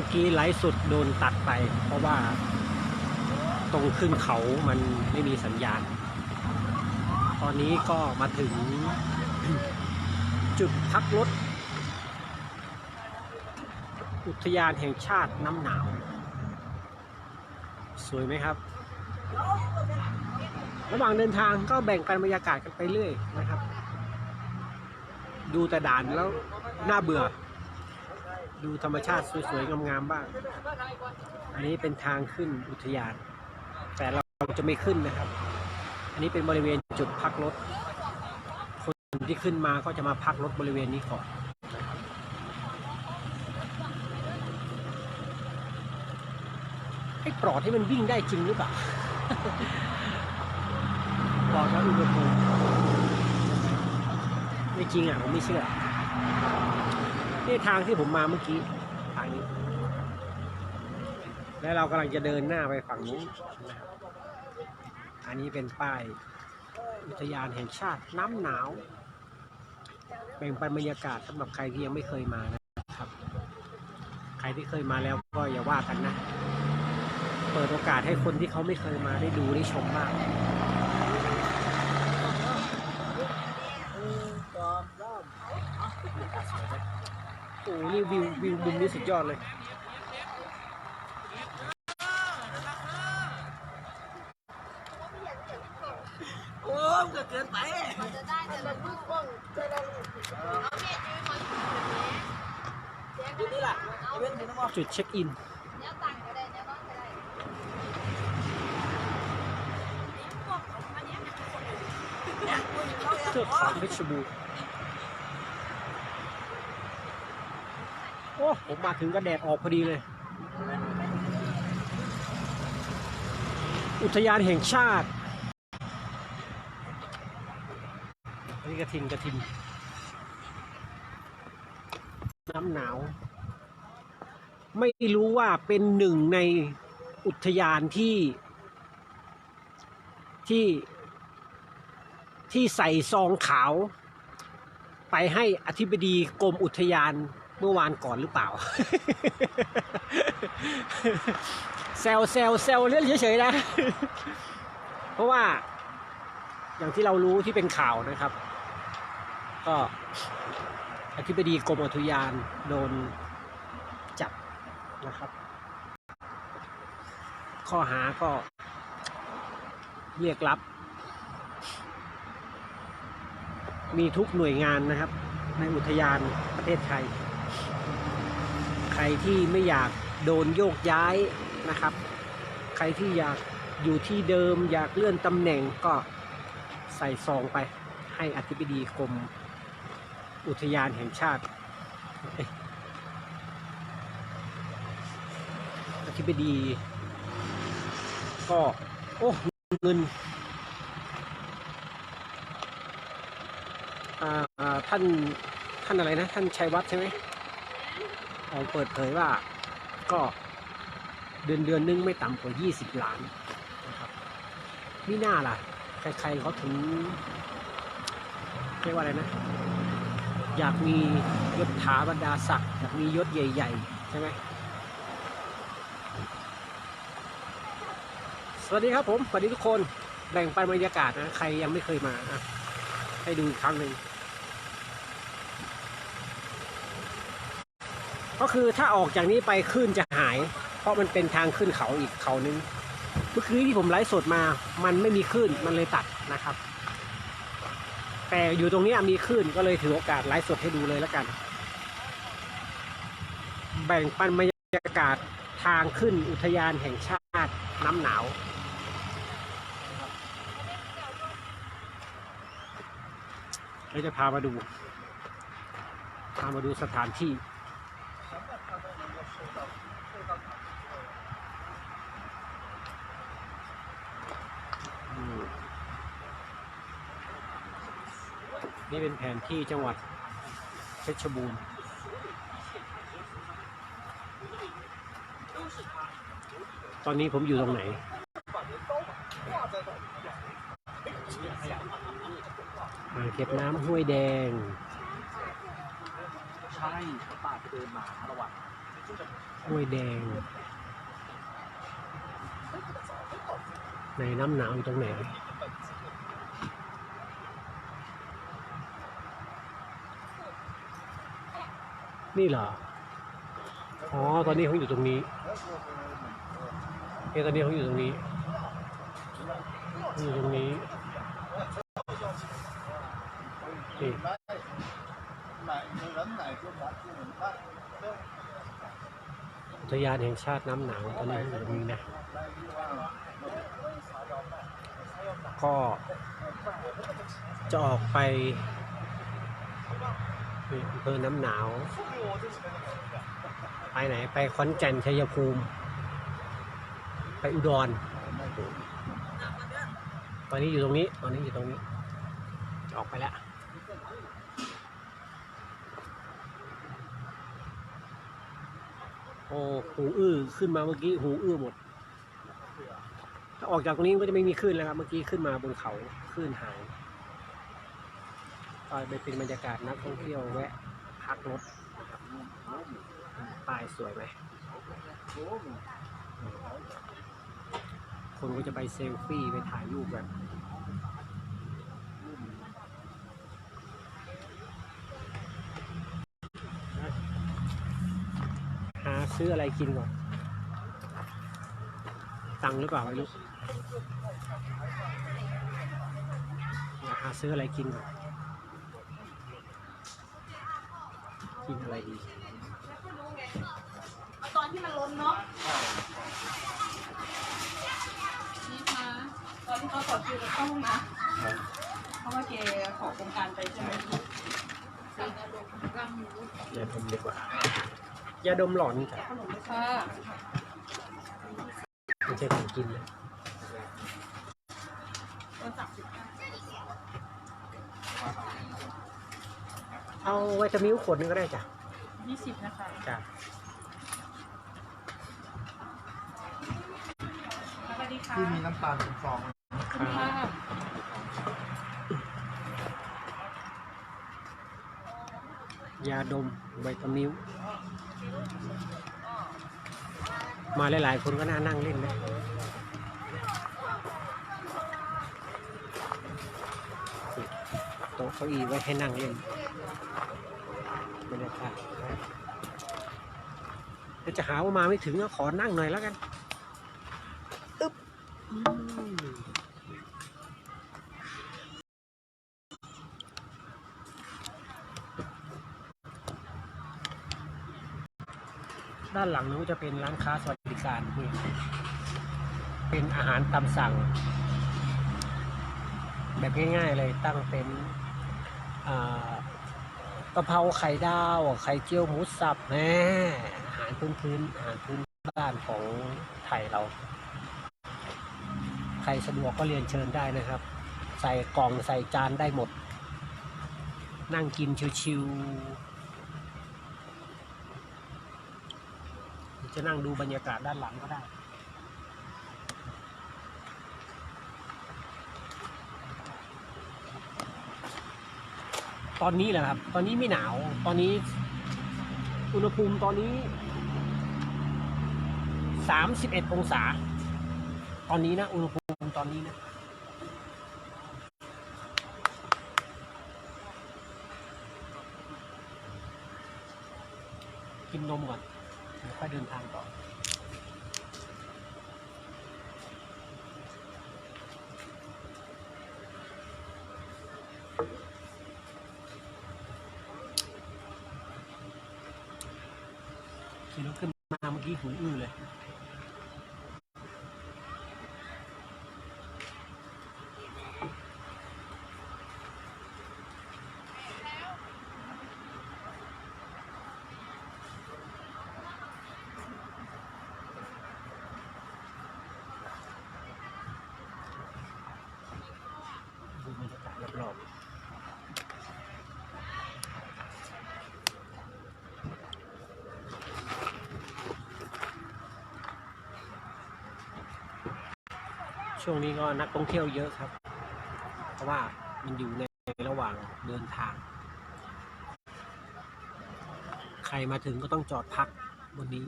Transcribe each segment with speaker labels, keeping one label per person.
Speaker 1: มื่อกี้ไลฟ์สดโดนตัดไป เพราะว่าตรงขึ้นเขามันไม่มีสัญญาณ ตอนนี้ก็มาถึงจุดพักรถ อุทยานแห่งชาติน้ำหนาว สวยไหมครับ ระหว่างเดินทางก็แบ่งปันบรรยากาศกันไปเรื่อยนะครับ ดูแต่ด่านแล้วน่าเบื่อ ดูธรรมชาติสวยๆ งามๆ บ้าง อันนี้เป็นทางขึ้นอุทยาน แต่เราจะไม่ขึ้นนะครับ อันนี้เป็นบริเวณจุดพักรถ คนที่ขึ้นมาก็จะมาพักรถบริเวณนี้ก่อนนะครับไอ้ปลอดที่มันวิ่งได้จริงหรือเปล่าปลอดแล้วอุณหภูมิไม่จริงอะผมไม่เชื่อ นี่ทางที่ผมมาเมื่อกี้ทางนี้ แล้วเรากำลังจะเดินหน้าไปฝั่งนู้นนะครับอันนี้เป็นป้ายอุทยานแห่งชาติน้ำหนาวแบ่งปันบรรยากาศสำหรับใครที่ยังไม่เคยมานะครับ ใครที่เคยมาแล้วก็อย่าว่ากันนะ เปิดโอกาสให้คนที่เขาไม่เคยมาได้ดูได้ชมบ้าง อ้โหนี่วิววิวมุมนี้สุดยอดเลย
Speaker 2: โอ้มนก็เกินไป
Speaker 3: มันจะได้แต่ละลูกบ้างแต่ละลูกเอาแม่จื้อมาอยู่แบบนี้
Speaker 2: ดูนี่ล่ะไอ้เว้นเห็นไหม
Speaker 1: จุดเช็คอิน
Speaker 3: แนวตั้งก็ได้แนวตั้งก็ได้
Speaker 1: เทือกเขาเพชรบูรณ์ โอ้ผมมาถึงก็แดดออกพอดีเลย อุทยานแห่งชาตินนี้กระทิงกระทิงน้ำหนาว ไม่รู้ว่าเป็นหนึ่งในอุทยานที่ที่ที่ใส่ซองขาว ไปให้อธิบดีกรมอุทยาน เมื่อวานก่อนหรือเปล่าแซวแซวแซวเล่นเฉยๆนะ เพราะว่า อย่างที่เรารู้ที่เป็นข่าวนะครับ ก็อธิบดีกรมอุทยานโดนจับนะครับ ข้อหาก็เรียกรับ มีทุกหน่วยงานนะครับ ในอุทยานประเทศไทยใค รที่ไม่อยากโดนโยกย้ายนะครับ ใครที่อยากอยู่ที่เดิม อยากเลื่อนตำแหน่งก็ใส่ซองไปให้อธิบดีกรมอุทยานแห่งชาติ อธิบดี ก็ โอ้เงินท่านท่านอะไรนะ ท่านชัยวัฒน์ใช่ไหม ออกเปิดเผยว่าก็เดือนเดือนนึงไม่ต่ำกว่า 20 ล้านนะครับมิน่าล่ะ ใครๆเขาถึงเรียกว่าอะไรนะ อยากมียศถาบรรดาศักดิ์อยากมียศใหญ่ ๆ ใช่ไหมสวัสดีครับผมสวัสดีทุกคนแบ่งปันบรรยากาศนะ ใครยังไม่เคยมาอะให้ดูอีกครั้งหนึ่ง ก็คือถ้าออกจากนี้ไปคลื่นจะหาย เพราะมันเป็นทางขึ้นเขาอีกเขานึง เมื่อคืนที่ผมไลฟ์สดมา มันไม่มีคลื่นมันเลยตัดนะครับ แต่อยู่ตรงนี้มีคลื่นก็เลยถือโอกาสไลฟ์สดให้ดูเลยแล้วกัน แบ่งปันบรรยากาศทางขึ้นอุทยานแห่งชาติน้ำหนาวเราจะพามาดู พามาดูสถานที่ นี่เป็นแผนที่จังหวัดเพชรบูรณ์ตอนนี้ผมอยู่ตรงไหนอ่างเก็บน้ำห้วยแดง
Speaker 2: ใช่ป่าไปเดินมาระหว่าง
Speaker 1: อห้วยแดง ในน้ำหนาวอยู่ตรงไหนนี่เหรอ อ๋อ ตอนนี้เขาอยู่ตรงนี้เอตอนนี้เขาอยู่ตรงนี้ อยู่ตรงนี้นี่อุทยานแห่งชาติน้ำหนาวตอนนี้เขาอยู่ตรงนี้นะ ก็จะออกไปอำเภอน้ำหนาว ไปไหนไปขอนแก่นชัยภูมิ ไปอุดร ตอนนี้อยู่ตรงนี้ ตอนนี้อยู่ตรงนี้ออกไปแล้วโอ้หูอื้อขึ้นมาเมื่อกี้หูอื้อหมด ออกจากตรงนี้ก็จะไม่มีคลื่นแล้วครับ เมื่อกี้ขึ้นมาบนเขาคลื่นหายก็ไปเป็นบรรยากาศนักท่องเที่ยวแวะพักรถนะครับป้ายสวยไหมคนก็จะไปเซลฟี่ไปถ่ายรูปแบบหาซื้ออะไรกินก่อน ตังค์หรือเปล่าไม่รู้หาซื้ออะไรกินก่อนกินอะไรดี
Speaker 3: เอาตอนที่มันล้นเนาะ
Speaker 4: นี่ค่ะตอนที่เขาต่อคิวจะเข้าห้องน้ำเพราะว่าแกขอโครงการไปใช่ไหม
Speaker 1: ยาดมดีกว่ายาดมหลอนจ้ะ
Speaker 4: ขนมค่ะ
Speaker 1: ไม่ ใช่ของกินนะ
Speaker 4: ตัวสามสิบห้า
Speaker 1: เอาไวตามิลขวดนึงก็ได้จ้ะ
Speaker 4: ยี่สิบนะคะ
Speaker 1: จ้ะ
Speaker 4: สวัสดีค่ะ
Speaker 5: ที่มีน้ำตาลเป็นฟอง
Speaker 4: ค่ะ
Speaker 1: ยาดมไวตามิล มาหลายๆคนก็น่านั่งเล่นนะโต๊ะเก้าอี้ไว้ให้นั่งเล่นบรรยากาศนะเดี๋ยวจะหาว่ามาไม่ถึงก็ขอนั่งหน่อยแล้วกันอึ๊บด้านหลังนู้นจะเป็นร้านค้าสวัส ดิการนี่เป็นอาหารตามสั่ง แบบง่ายๆเลยตั้งเป็นอ่ากะเพราไข่ดาวไข่เจียวหมูสับแหมอาหารพื้นพื้นอาหารพื้นบ้านของไทยเรา ใครสะดวกก็เรียนเชิญได้นะครับ ใส่กล่องใส่จานได้หมด นั่งกินชิวๆ รือจะนั่งดูบรรยากาศด้านหลังก็ได้ตอนนี้แหละครับ ตอนนี้ไม่หนาว ตอนนี้ อุณหภูมิตอนนี้สามสิบเอ็ดองศา ตอนนี้นะ อุณหภูมิตอนนี้นะ กินนมก่อน ค่อยเดินทางต่อขี่รถขึ้นมาเมื่อกี้หูอื้อเลย ช่วงนี้ก็นักท่องเที่ยวเยอะครับ เพราะว่ามันอยู่ในระหว่างเดินทาง ใครมาถึงก็ต้องจอดพักบนนี้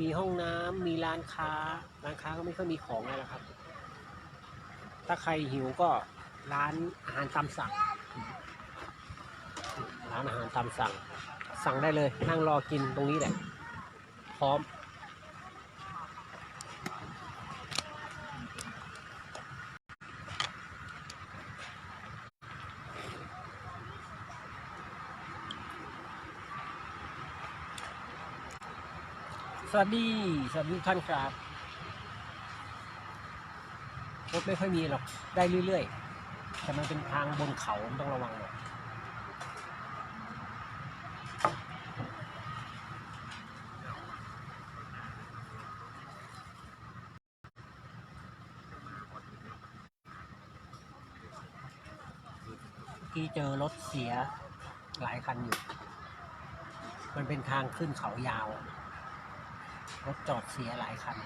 Speaker 1: มีห้องน้ำมีร้านค้า ร้านค้าก็ไม่ค่อยมีของอะไรครับ ถ้าใครหิวก็ร้านอาหารตามสั่ง ร้านอาหารตามสั่ง สั่งได้เลย นั่งรอกินตรงนี้แหละ พร้อม สวัสดี สวัสดีทุกท่านครับรถไม่ค่อยมีหรอก ได้เรื่อยๆ แต่มันเป็นทางบนเขาต้องระวังหน่อยี้เจอรถเสียหลายคันอยู่ มันเป็นทางขึ้นเขายาว รถจอดเสียหลายคัน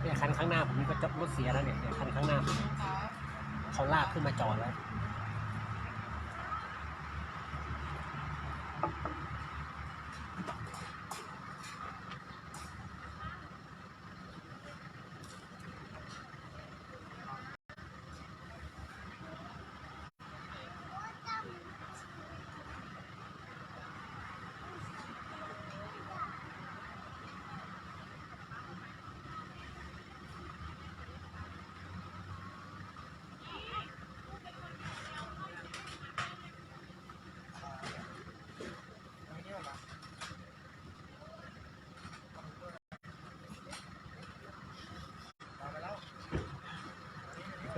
Speaker 1: เนี่ยคันข้างหน้าผมนี่ก็จอดรถเสียแล้วเนี่ยเนี่ยคันข้างหน้าผมเขาลากขึ้นมาจอดแล้ว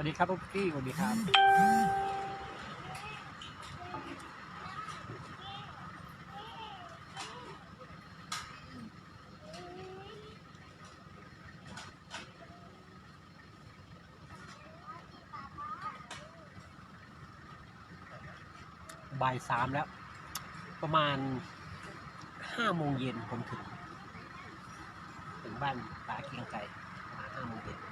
Speaker 1: วัสดีครับพี่สวัสดีครับบ่ายสามแล้ว ประมาณห้าโมงเย็นผมถึง ถึงบ้านตาเกียงไก่ประมาณห้าโมงเย็น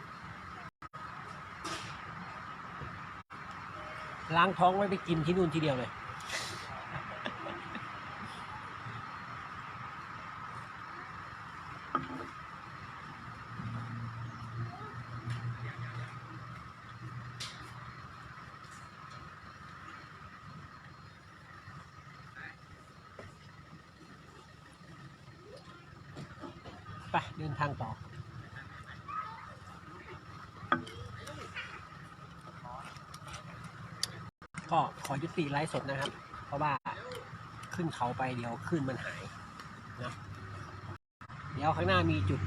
Speaker 1: ล้างท้องไว้ไปกินที่นู่นทีเดียวเลย ไปเดินทางต่อ ก็ขอยุติไลฟ์สดนะครับ เพราะว่าขึ้นเขาไปเดี๋ยวขึ้นมันหายนะเดี๋ยวข้างหน้ามีจุด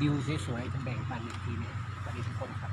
Speaker 1: วิวสวยๆจะแบ่งปันอีกทีนึงสวัสดีทุกคนครับ